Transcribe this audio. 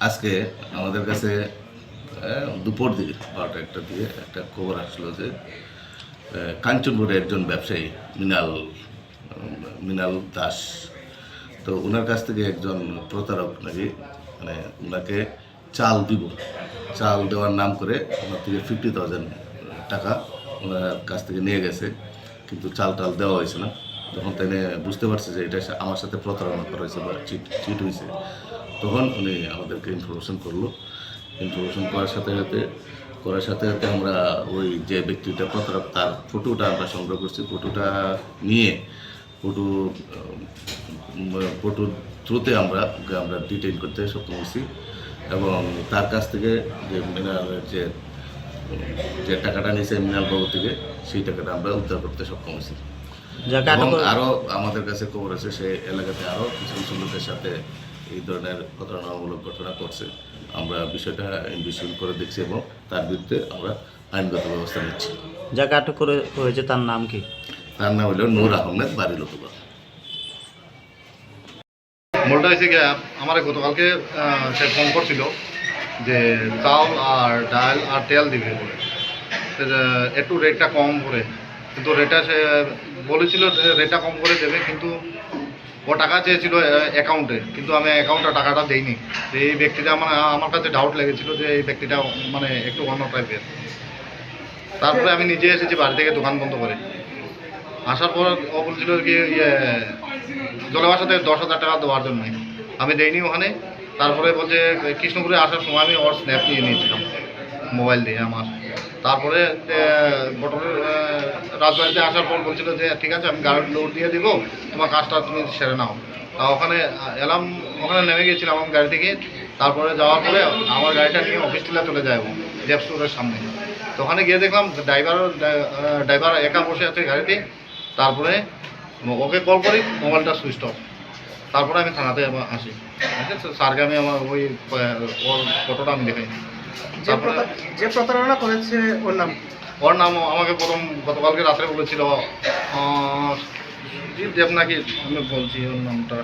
আজকে আমাদের কাছে দুপুর দিকে বারোটা একটা দিয়ে একটা খবর আসলো যে কাঞ্চনপুরে একজন ব্যবসায়ী মিনাল উম, মিনাল দাস তো ওনার কাছ থেকে একজন প্রতারক নাকি মানে ওনাকে চাল দিব। চাল দেওয়ার নাম করে ওনার থেকে ফিফটি থাউজেন্ড টাকা ওনার কাছ থেকে নিয়ে গেছে কিন্তু চাল টাল দেওয়া হয়েছে না। যখন তাই বুঝতে পারছে যে এটা আমার সাথে প্রতারণা করা হয়েছে বা চিট চিট হয়েছে। তখন উনি আমাদেরকে ইনফরমেশন করল। ইনফরমেশন করার সাথে সাথে করার সাথে সাথে আমরা ওই যে ব্যক্তিটা প্রতারক তার ফটোটা আমরা সংগ্রহ করছি। ফটোটা নিয়ে ফটো ফটোর থ্রুতে আমরা ওকে আমরা ডিটেইন করতে সক্ষম হয়েছি। এবং তার কাছ থেকে যে মিনারের যে যে টাকাটা নিয়েছে মিনাল বাবু থেকে সেই টাকাটা আমরা উদ্ধার করতে সক্ষম হয়েছি। এবং আরও আমাদের কাছে খবর আছে সেই এলাকাতে আরও কিছু কিছু লোকের সাথে এই ধরনের প্রতারণামূলক ঘটনা করছে আমরা বিষয়টা ইনভেস্টিগেট করে দেখছি এবং তার বিরুদ্ধে আমরা আইনগত ব্যবস্থা নিচ্ছি। যাকে আটক করে হয়েছে তার নাম কি? তার নাম হলো নূর আহমেদ বাড়ি লতুবা মোলটা হয়েছে গিয়ে আমার গতকালকে আহ, সে ফোন করছিল যে চাল আর ডাল আর তেল দিবে বলে। একটু রেটটা কম করে কিন্তু রেটটা সে বলেছিল রেটটা কম করে দেবে কিন্তু ও টাকা চেয়েছিল অ্যাকাউন্টে কিন্তু আমি অ্যাকাউন্টে টাকাটা দেইনি। এই ব্যক্তিটা মানে আমার কাছে ডাউট লেগেছিল যে এই ব্যক্তিটা মানে একটু অন্য টাইপের তারপরে আমি নিজে এসেছি বাড়ি থেকে দোকান বন্ধ করে। আসার পর ও বলছিল কি ইয়ে জলবাসাতে দশ হাজার টাকা দেওয়ার জন্য। আমি দেইনি ওখানে। তারপরে বলছে, কৃষ্ণপুরে আসার সময় আমি ওর স্ন্যাপ নিয়ে নিয়েছিলাম। মোবাইল দিয়ে আমার। তারপরে রাজবাড়িতে আসার পর বলছিল যে, ঠিক আছে, আমি গাড়ি লোড দিয়ে দিব, তোমার কাজটা তুমি সেরে নাও। তা ওখানে এলাম, ওখানে নেমে গিয়েছিলাম আমার গাড়ি থেকে। তারপরে যাওয়ার পরে আমার গাড়িটা নিয়ে অফিস টিলা চলে যায় জেপ স্টোরের সামনে। তো ওখানে গিয়ে দেখলাম ড্রাইভার ড্রাইভার একা বসে আছে গাড়িতে। তারপরে ওকে কল করি, মোবাইলটা সুইচ অফ তারপরে আমি থানাতে আসি। ঠিক আছে স্যারকে আমি আমার ওই ওর ফটোটা আমি দেখাই যে যে প্রতারণা করেছে ওর নাম ওর নাম আমাকে প্রথম গতকালকে রাত্রে বলেছিল সুজিত দেব নাকি? আমি বলছি ওর নামটা।